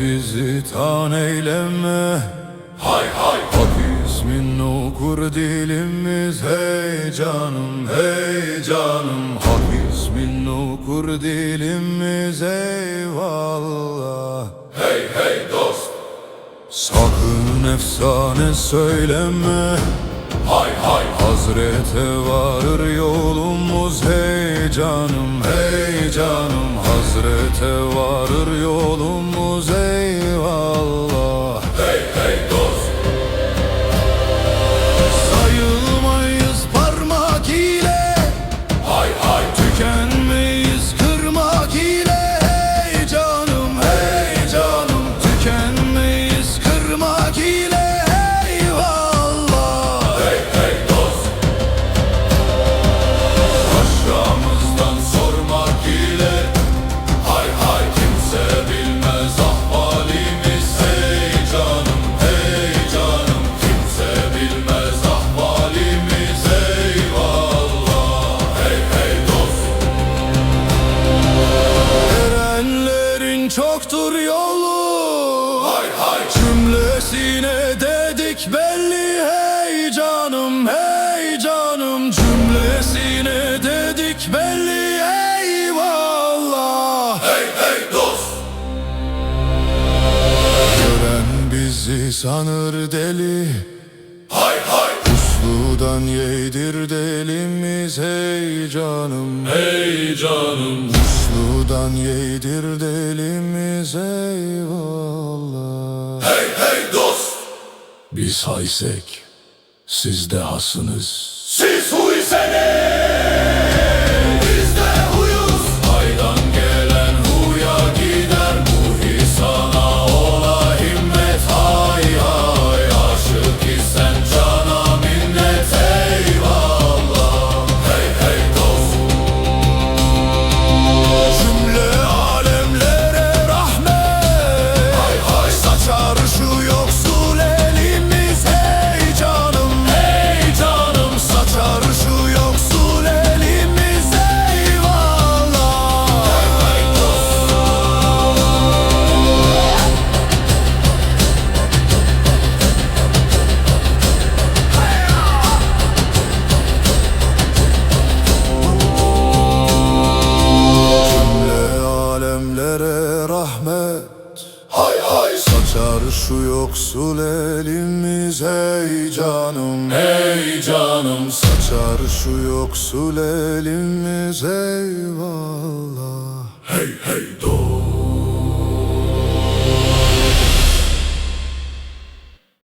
bizi tan eyleme Hay hay. Hak ismin okur dilimiz. Hey canım hey canım. Hak ismin okur dilimiz. Eyvallah. Hey hey dost. Sakın efsane söyleme. Hay hay. Hazrete varır yolumuz. Hey canım hey canım Hazrete varır yolumuz eyvallah yolu. Hay hay. Cümlesine dedik belli hey canım hey canım. Cümlesine dedik belli eyvallah. Hey hey dost. Gören bizi sanır deli. Hay hay. Usludan yedir delimiz hey canım. Hey canım Usludan yedir delimiz eyvallah. Hey hey dost! Biz haysek siz de hasınız. Siz huyseniz rahmet. Hay hay. Saçar şu yoksul elimiz hey canım. Hey canım. Saçar şu yoksul elimiz eyvallah. Hey hey dost